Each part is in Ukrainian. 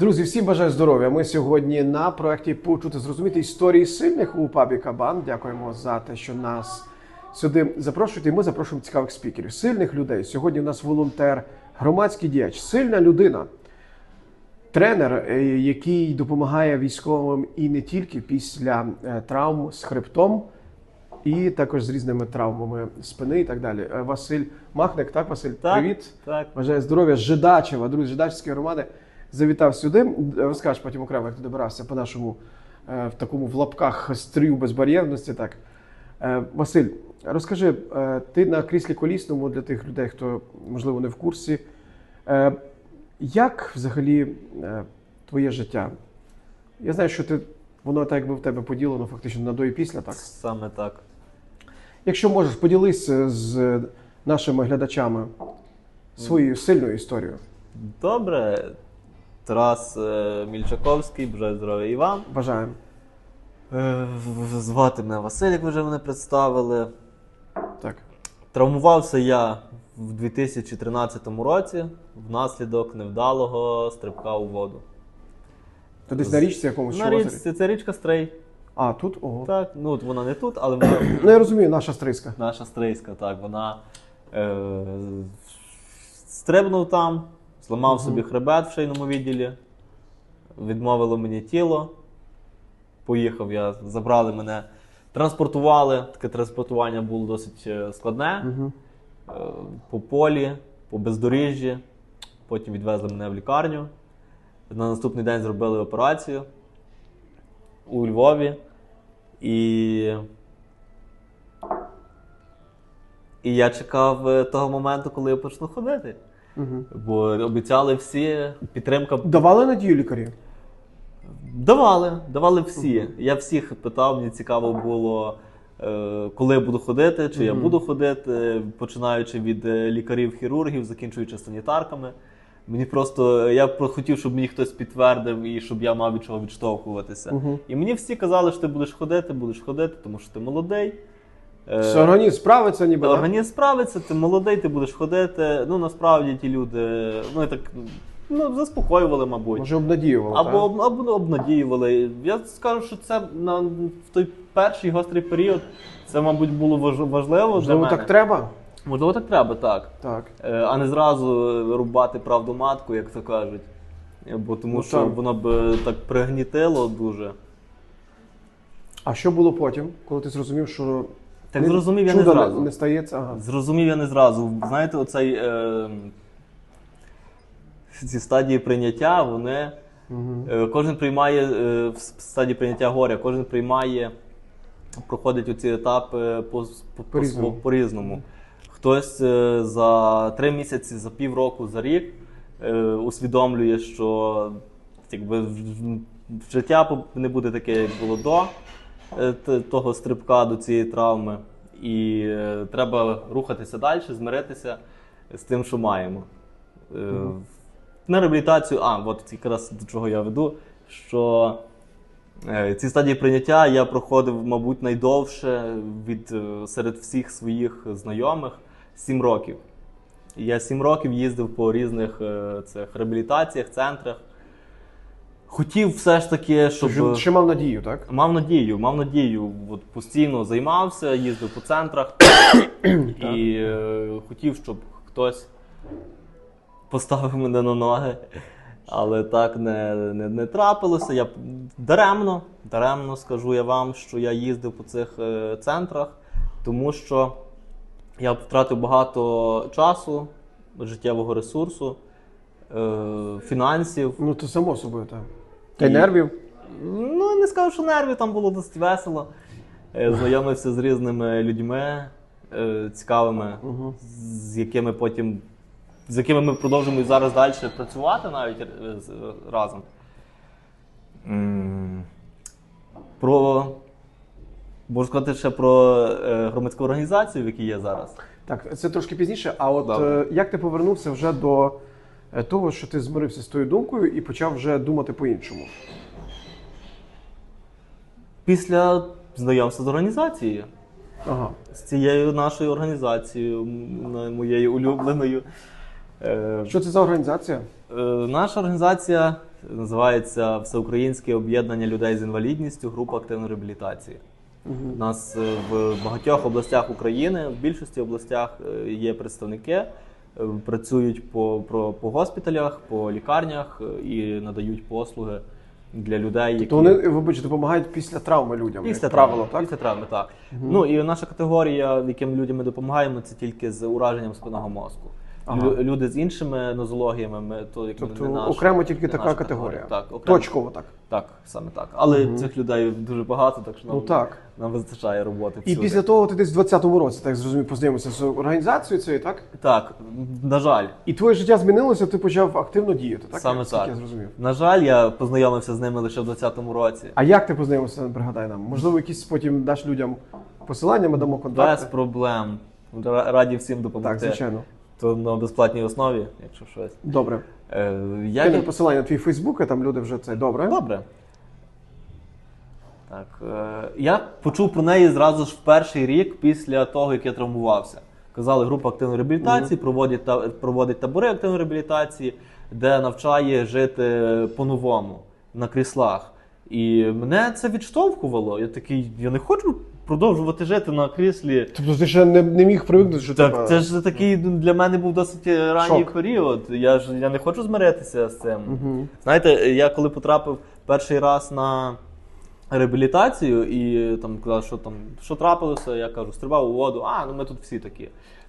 Друзі, всім бажаю здоров'я. Ми сьогодні на проєкті Почути зрозуміти історії сильних у пабі Кабан. Дякуємо за те, що нас сюди запрошуєте. І ми запрошуємо цікавих спікерів, сильних людей. Сьогодні у нас волонтер, громадський діяч, сильна людина, тренер, е, який допомагає військовим і не тільки після е, травм з хребтом, і також з різними травмами спини і так далі. Е, Василь Махник, так, Василь, Так, привіт. Так. Бажаю здоров'я, Жидачева, друзі, Жидачівської громади завітав сюди. Розкажеш потім окремо, як ти добирався по нашому е, в такому в лапках стрію безбар'єрності. Так. Е, Василь, розкажи, е, ти на кріслі колісному для тих людей, хто можливо не в курсі. Як взагалі твоє життя? Я знаю, що ти воно так якби в тебе поділено фактично на до і після, так? Саме так. Якщо можеш, поділися з нашими глядачами своєю сильною історією. Добре. Тарас е, Мільчаковський, бажаю здоров'я і вам. Бажаємо. Е, Звати мене Василь, як ви вже мене представили. Так. Травмувався я в 2013 році внаслідок невдалого стрибка у воду. То десь на річці якомусь На річці це річка Стрий. А, тут? Ого. Так, ну от вона не тут, але вона Ну я розумію, наша стриска. наша стрийська, так, вона е, стрибнув там, зламав собі хребет в шийному відділі, відмовило мені тіло. Поїхав я, забрали мене, транспортували. Таке транспортування було досить е, складне. Угу. По полі, по бездоріжжі. Потім відвезли мене в лікарню. На наступний день зробили операцію у Львові. І. І я чекав е, того моменту, коли я почну ходити. Угу. Бо обіцяли всі, підтримка Давали надію лікарі? Давали, давали всі. Я всіх питав, мені цікаво було, е, коли я буду ходити, чи я буду ходити, починаючи від е, лікарів-хірургів, закінчуючи санітарками. Мені просто я хотів, щоб мені хтось підтвердив і щоб я мав від чого відштовхуватися. Мгм. І мені всі казали, що ти будеш ходити, будеш ходити, тому що ти молодий. Е, Що організм справиться ніби. так? Організм справиться, ти молодий, ти будеш ходити. Ну насправді ті люди, ну так ну, заспокоювали, мабуть. Може обнадіювало. Або, так? об- або обнадіювали. Я скажу, що це на в той перший гострий період. Це, мабуть, було важ- важливо для мене. так треба? Можливо, так треба, так. Так. Е, А не зразу рубати правду матку, як то кажуть. Бо тому Ну, що так. воно б е, так пригнітило дуже. А що було потім, коли ти зрозумів, що Так не- зрозумів я не зразу. не стається? Ага. Зрозумів я не зразу. Знаєте, оцей е, ці стадії прийняття, вони. Угу. Е, Кожен приймає е, в стадії прийняття горя, кожен приймає, проходить оці етапи по, по, по, По-різному. сво- по-різному. Хтось е, за три місяці, за півроку, за рік е, усвідомлює, що якби, в- в- життя не буде таке, як було до того стрибка, до цієї травми. І е, треба рухатися далі, змиритися з тим, що маємо. Е, на реабілітацію, а, от якраз до чого я веду, що е, ці стадії прийняття я проходив, мабуть, найдовше від е, серед всіх своїх знайомих 7 років. Я 7 років їздив по різних е, цих реабілітаціях, центрах. Хотів все ж таки, щоб. Ще, ще мав надію, так? Мав надію, мав надію, от постійно займався, їздив по центрах і е, хотів, щоб хтось поставив мене на ноги. Але так не, не, не трапилося. Я даремно, даремно скажу я вам, що я їздив по цих е, центрах, тому що я втратив багато часу, життєвого ресурсу, е, фінансів. Ну, то само собою, так. Та й І- нервів. Ну, не скажу, що нервів там було досить весело. Е, Знайомився з різними людьми е, цікавими, Угу. з якими потім з якими ми продовжуємо і зараз далі працювати навіть е, разом. Про можу сказати ще про громадську організацію, в якій я зараз. Так, це трошки пізніше. А от е, як ти повернувся вже до того, що ти змирився з тою думкою і почав вже думати по-іншому? Після знайомства з організацією. Ага. з цією нашою організацією, моєю улюбленою. Е, Що це за організація? Е, Наша організація називається Всеукраїнське об'єднання людей з інвалідністю, група активної реабілітації. У нас е, в багатьох областях України, в більшості областях е, є представники, е, працюють по, про, по госпіталях, по лікарнях е, і надають послуги для людей, які То вони, вибачте, допомагають після травми людям. Після як правило, травми, так? Після травми, так. Ну і наша категорія, яким людям ми допомагаємо, це тільки з ураженням спинного мозку. Ага. Люди з іншими нозологіями, ми то як Тобто не наша, окремо тільки не така наша категорія. Так, окремо. Точково так. Так, саме так. Але цих людей дуже багато, так що нам, Ну так. нам вистачає роботи. І всюди. після того ти десь в 20-му році, так зрозумів, познайомився з організацією цією, так? Так, на жаль. І твоє життя змінилося, ти почав активно діяти, так? Саме так. я зрозумів. На жаль, я познайомився з ними лише в 20-му році. А як ти познайомився, пригадай нам? Можливо, якісь потім даш людям посилання, ми дамо Без проблем. Раді всім допомогти. Так, звичайно. То на безплатній основі, якщо щось. Добре. Е, я Кинемо від- посилання на твій Фейсбук, а там люди вже це добре. Добре. Так, е, я почув про неї зразу ж в перший рік після того, як я травмувався. Казали, група активної реабілітації проводить, та, проводить табори активної реабілітації, де навчає жити по-новому на кріслах. І мене це відштовхувало. Я такий, я не хочу продовжувати жити на кріслі. Тобто ти ще не, не міг привикнути, що Так, тебе... це ж такий для мене був досить ранній Шок. період. Я ж я не хочу змиритися з цим. Угу. Знаєте, я коли потрапив перший раз на реабілітацію і там казав, що там що трапилося, я кажу, стрибав у воду. А, ну ми тут всі такі.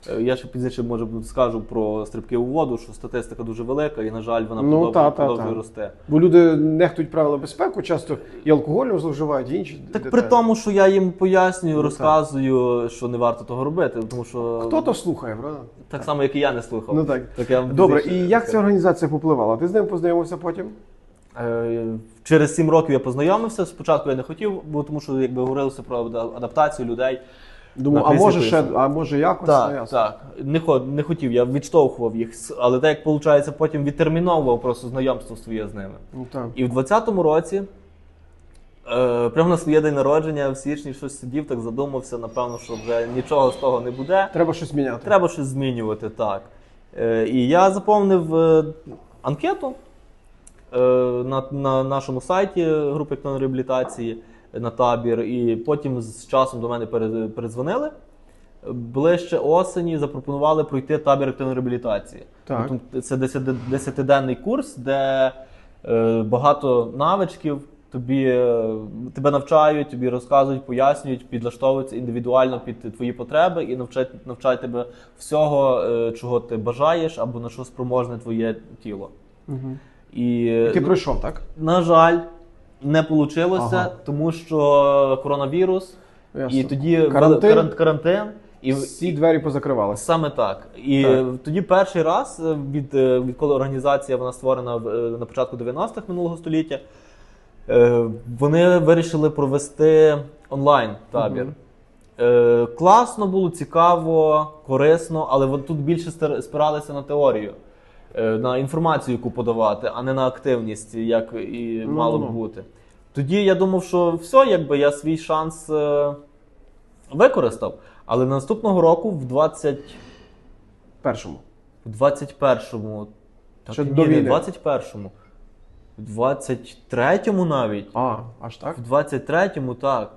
Е, Я ще пізніше може скажу про стрибки у воду, що статистика дуже велика, і на жаль, вона Ну, продовжує, та, та, продовжує та. рости. Бо люди нехтують правила безпеки, часто і алкоголем зловживають, і інші. Так деталі. при тому, що я їм пояснюю, Ну, розказую, що не варто того робити, тому що Хто то слухає, правда? так само, як і я не слухав. Ну так. я вам Добре, і як ця організація попливала? Ти з ним познайомився потім? Е, Через сім років я познайомився. Спочатку я не хотів, бо тому що якби говорилося про адаптацію людей. Думав, а може ще, а може якось? Ну, Так, ясно. так. Не, не хотів, я відштовхував їх. Але так як виходить, потім відтерміновував просто знайомство своє з ними. Ну, так. І в 20-му році, е, прямо на своє день народження, в січні щось сидів, так задумався, напевно, що вже нічого з того не буде. Треба щось міняти. Треба щось змінювати, так. Е, і я заповнив е, анкету на, на нашому сайті групи активної реабілітації е, на табір, і потім з часом до мене пере- передзвонили. Ближче осені запропонували пройти табір активної реабілітації. Так. Тобто Це 10-денний курс, де е, багато навичків. Тобі е, тебе навчають, тобі розказують, пояснюють, підлаштовуються індивідуально під твої потреби і навчають, навчають тебе всього, е, чого ти бажаєш або на що спроможне твоє тіло. Мгм. І, І ти ну, пройшов, так? на жаль, не вийшло, Ага. тому що коронавірус, Ясно. і тоді Карантин? карантин, карантин і Всі двері позакривалися. Саме так. І Так. тоді перший раз е, від, е, відколи організація вона створена е, на початку 90-х минулого століття, вони вирішили провести онлайн табір. Е, Класно було, цікаво, корисно, але тут більше спиралися на теорію, на інформацію, яку подавати, а не на активність, як і Ну, мало ну. б бути. Тоді я думав, що все, якби я свій шанс е, використав. Але наступного року, в 20, Першому. в 21-му, так, Ще ні, до не в 21-му, в 23-му навіть. А, аж так? В 23-му, так.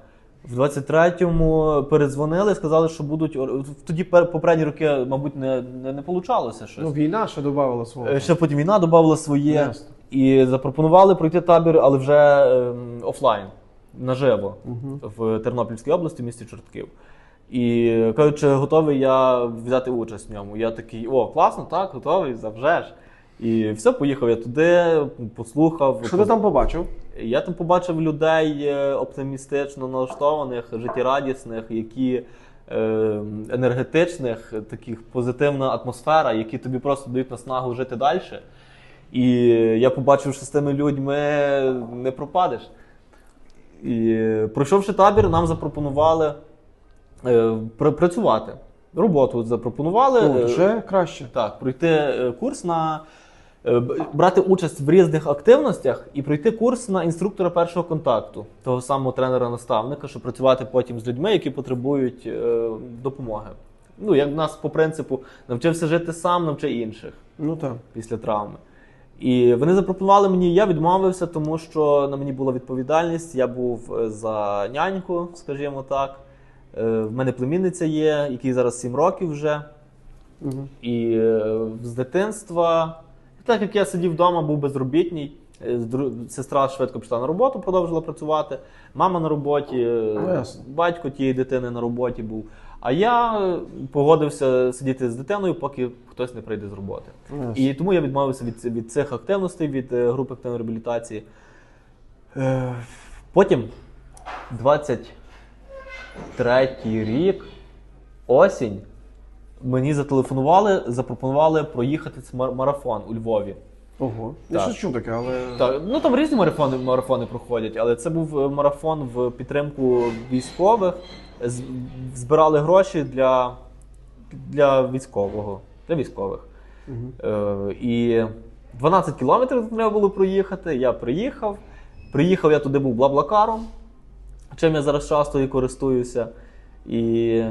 В 23-му передзвонили, сказали, що будуть. Тоді пер- попередні роки, мабуть, не, не, не получалося щось. Ну, війна ще додавала свого. Е, Ще потім війна додавала своє. Ясно. І запропонували пройти табір, але вже ем, офлайн, наживо, Мгм. в Тернопільській області, в місті Чортків. І кажуть, чи готовий я взяти участь в ньому. Я такий, о, класно, так, готовий, завже ж. І все, поїхав я туди, послухав. Що ти там побачив? Я там побачив людей е, оптимістично налаштованих, життєрадісних, які е, енергетичних, таких позитивна атмосфера, які тобі просто дають наснагу жити далі. І я побачив, що з тими людьми не пропадеш. І пройшовши табір, нам запропонували е, працювати. Роботу запропонували. О, вже краще. так, пройти е, курс на брати участь в різних активностях і пройти курс на інструктора першого контакту, того самого тренера-наставника, щоб працювати потім з людьми, які потребують е, допомоги. Ну, як в нас по принципу навчився жити сам, навчи інших Ну так. після травми. І вони запропонували мені, я відмовився, тому що на мені була відповідальність. Я був е, за няньку, скажімо так. Е, В мене племінниця є, якій зараз 7 років вже. Угу. І е, з дитинства, так як я сидів вдома, був безробітний. е, Сестра швидко пішла на роботу, продовжила працювати. Мама на роботі, е, Ну, ясно. батько тієї дитини на роботі був. А я е, погодився сидіти з дитиною, поки хтось не прийде з роботи. І тому я відмовився від, від цих активностей, від групи активної реабілітації. Потім, 23-й рік, осінь, мені зателефонували, запропонували проїхати марафон у Львові. Ого. Я щось чув таке, але. Так, ну там різні марафони, марафони проходять, але це був е, марафон в підтримку військових. Збирали гроші для, для військового, для військових. Мгм. Е, і 12 кілометрів треба було проїхати. Я приїхав. Приїхав я туди був блаблакаром, чим я зараз часто і користуюся. І.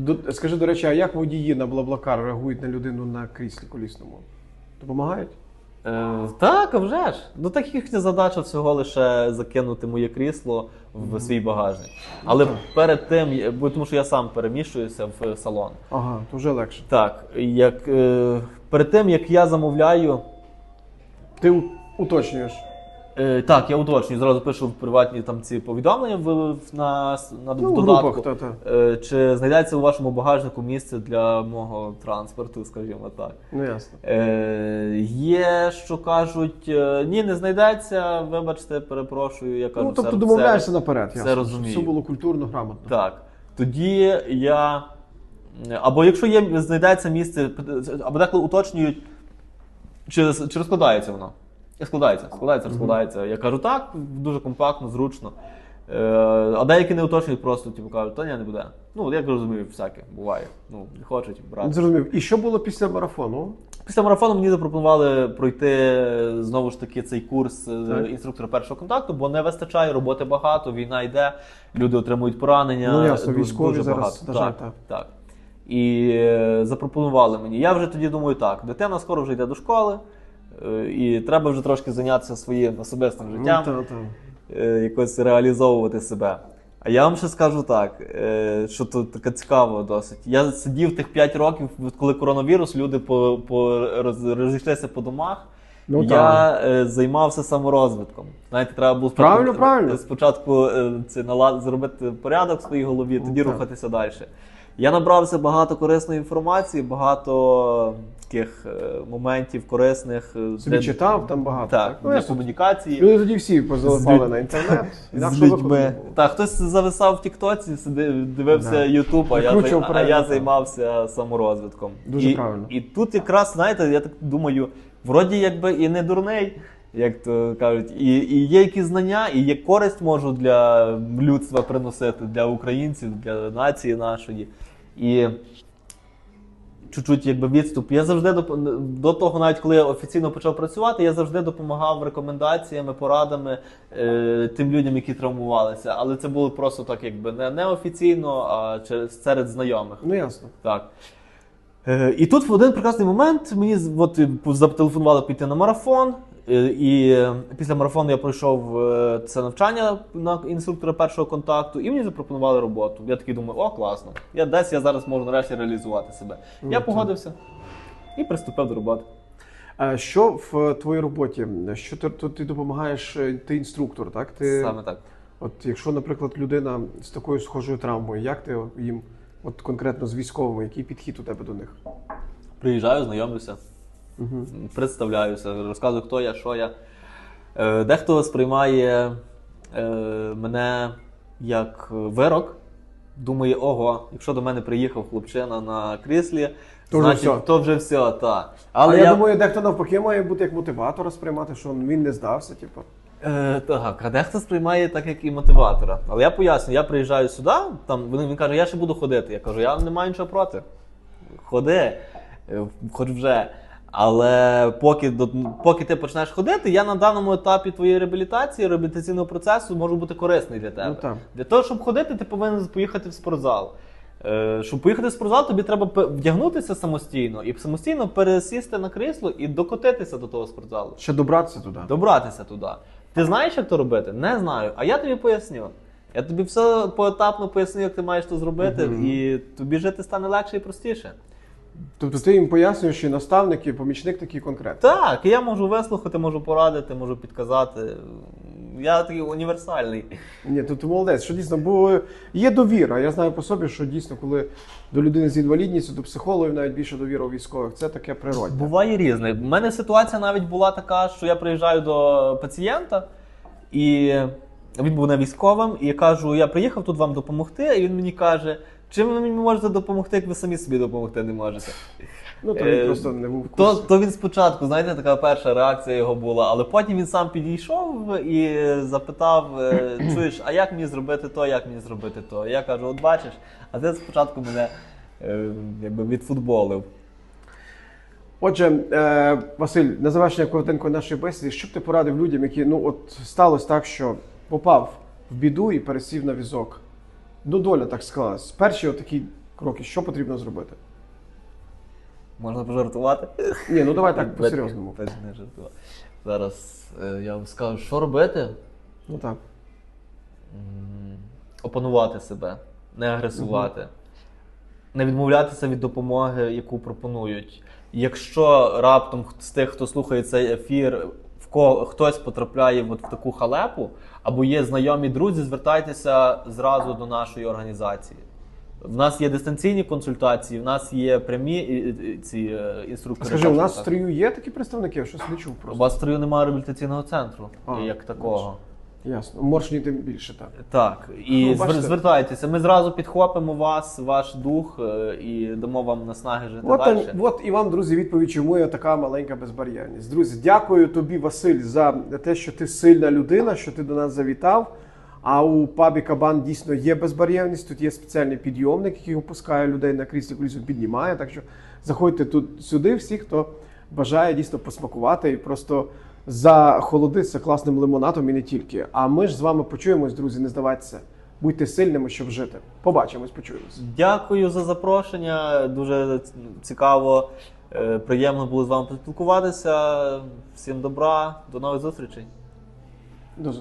До- Скажи, до речі, а як водії на Блаблакар реагують на людину на кріслі колісному? Допомагають? Е, так, а вже ж. Ну так їхня задача всього лише закинути моє крісло в свій багажник. Але перед тим, бо тому що я сам переміщуюся в салон. Ага, то вже легше. Так, як е, перед тим як я замовляю. Ти уточнюєш. Е, так, я уточнюю, зразу пишу в приватні там ці повідомлення в, в- на, на Ну, в додатку. групах, та-та. Е, чи знайдеться у вашому багажнику місце для мого транспорту, скажімо так. Ну ясно. Е, є, що кажуть, е, ні, не знайдеться, вибачте, перепрошую. Я кажу, Ну, тобто все, домовляєшся все, наперед, все ясно. розумію. Все було культурно, грамотно. Так. Тоді я. Або якщо є, знайдеться місце, або деколи уточнюють, чи, чи розкладається воно. І складається, складається, розкладається. Я кажу, так, дуже компактно, зручно. Е, а деякі не уточнюють, просто типу, кажуть, та ні, не буде. Ну, я розумію, всяке буває. Ну, не хочуть брати. Зрозумів. І що було після марафону? Після марафону мені запропонували пройти знову ж таки цей курс е, Так. інструктора першого контакту, бо не вистачає, роботи багато, війна йде, люди отримують поранення. Ну, ясно, дуже- військові дуже зараз, багато. на так, так. так. І е, запропонували мені. Я вже тоді думаю, так, дитина скоро вже йде до школи, і треба вже трошки зайнятися своїм особистим життям Ну, та, та. е, якось реалізовувати себе. А я вам ще скажу так, е, що тут таке цікаво досить. Я сидів тих 5 років, коли коронавірус, люди по, по, роз, розійшлися по домах. Ну, я е, займався саморозвитком. Знаєте, треба було спочатку, Правильно, правильно. спочатку е, це нала- зробити порядок в своїй голові, Ну, тоді так. рухатися далі. Я набрався багато корисної інформації, багато таких е, моментів корисних е, Собі для- читав там багато. так, Ну, для комунікації. Люди тоді всі позалипали З на інтернет. з людьми. Так, хтось зависав в Тіктоці, дивився Да. Ютуб, а я, зай- а я так. займався саморозвитком. Дуже і, правильно. І тут якраз, знаєте, я так думаю, вроді якби і не дурний, як то кажуть, і, і є якісь знання, і є користь можу для людства приносити, для українців, для нації нашої. І чуть-чуть якби відступ. Я завжди доп- до того, навіть коли я офіційно почав працювати, я завжди допомагав рекомендаціями, порадами е, тим людям, які травмувалися. Але це було просто так, якби не, не офіційно, а через серед знайомих. Ну ясно. Так. Е, і тут в один прекрасний момент мені от, зателефонували піти на марафон. Е, І е, після марафону я пройшов е, це навчання на інструктора першого контакту, і мені запропонували роботу. Я такий думаю, о, класно. Я десь я зараз можу нарешті реалізувати себе. Я так. погодився і приступив до роботи. Що в твоїй роботі? Що ти, то ти допомагаєш? Ти інструктор, так? Ти, Саме так. От якщо, наприклад, людина з такою схожою травмою, як ти їм, от конкретно з військовими, який підхід у тебе до них? Приїжджаю, знайомлюся, Угу. представляюся, розказую, хто я, що я. Е, Дехто сприймає е, мене як вирок. Думає, ого, якщо до мене приїхав хлопчина на кріслі, То вже все. то вже все, так. Але я, думаю, дехто навпаки має бути як мотиватора сприймати, що він не здався, типу. Е, так, а дехто сприймає так, як і мотиватора. Але я поясню, я приїжджаю сюди, там він, він каже, я ще буду ходити. Я кажу, я не маю нічого проти. Ходи, е, хоч вже. Але поки, поки ти почнеш ходити, я на даному етапі твоєї реабілітації, реабілітаційного процесу можу бути корисний для тебе. Ну, так. Для того, щоб ходити, ти повинен поїхати в спортзал. Е, Щоб поїхати в спортзал, тобі треба вдягнутися самостійно і самостійно пересісти на крісло і докотитися до того спортзалу. Ще добратися туди. Добратися туди. Ти знаєш, як то робити? Не знаю. А я тобі поясню. Я тобі все поетапно поясню, як ти маєш це зробити, Мгм. і тобі жити стане легше і простіше. Тобто ти їм пояснюєш і наставник, і помічник такий конкретний. Так, я можу вислухати, можу порадити, можу підказати. Я такий універсальний. Ні, то ти молодець, що дійсно, бо є довіра. Я знаю по собі, що дійсно, коли до людини з інвалідністю, до психологів навіть більше довіра у військових, це таке природне. Буває різне. У мене ситуація навіть була така, що я приїжджаю до пацієнта, і він був не військовим, і я кажу: я приїхав тут вам допомогти. І він мені каже, чим ви мені можете допомогти, як ви самі собі допомогти не можете. Ну то він Е, просто не був в курсі. то він спочатку, знаєте, така перша реакція його була, але потім він сам підійшов і запитав: е, чуєш, а як мені зробити то, як мені зробити то? Я кажу: от бачиш, а ти спочатку мене е, якби відфутболив. Отже, Василь, на завершення коротенької нашої бесіди, що б ти порадив людям, які ну от сталося так, що попав в біду і пересів на візок. Ну, доля так склалась. Перші отакі кроки, що потрібно зробити? Можна пожартувати? Ні, ну давай так по-серйозному. без не жартувати. Зараз е, я вам скажу, що робити? Ну так. М, Опанувати себе, не агресувати, не відмовлятися від допомоги, яку пропонують. Якщо раптом з тих, хто слухає цей ефір, в хтось потрапляє от в таку халепу, або є знайомі друзі, звертайтеся зразу до нашої організації. В нас є дистанційні консультації, в нас є прямі ці е, інструктори. Скажи, у нас в стрію є такі представники? Я щось не чув просто. У вас в стрію немає реабілітаційного центру, А, як такого. Ясно. Моршні тим більше так. Так, і Ну, бачите. звертайтеся. Ми зразу підхопимо вас, ваш дух е, і дамо вам наснаги жити От, далі. от і вам, друзі, відповідь, чому є така маленька безбар'єрність. Друзі, дякую тобі, Василь, за те, що ти сильна людина, що ти до нас завітав. А у пабі Кабан дійсно є безбар'єрність. Тут є спеціальний підйомник, який опускає людей на кріслі колісо, піднімає. Так що заходьте тут сюди, всі, хто бажає дійсно посмакувати і просто захолодитися класним лимонадом і не тільки. А ми ж з вами почуємось, друзі, не здавайтеся. Будьте сильними, щоб жити. Побачимось, почуємось. Дякую за запрошення. Дуже цікаво, е, приємно було з вами поспілкуватися. Всім добра, до нових зустрічей. До зустрічі.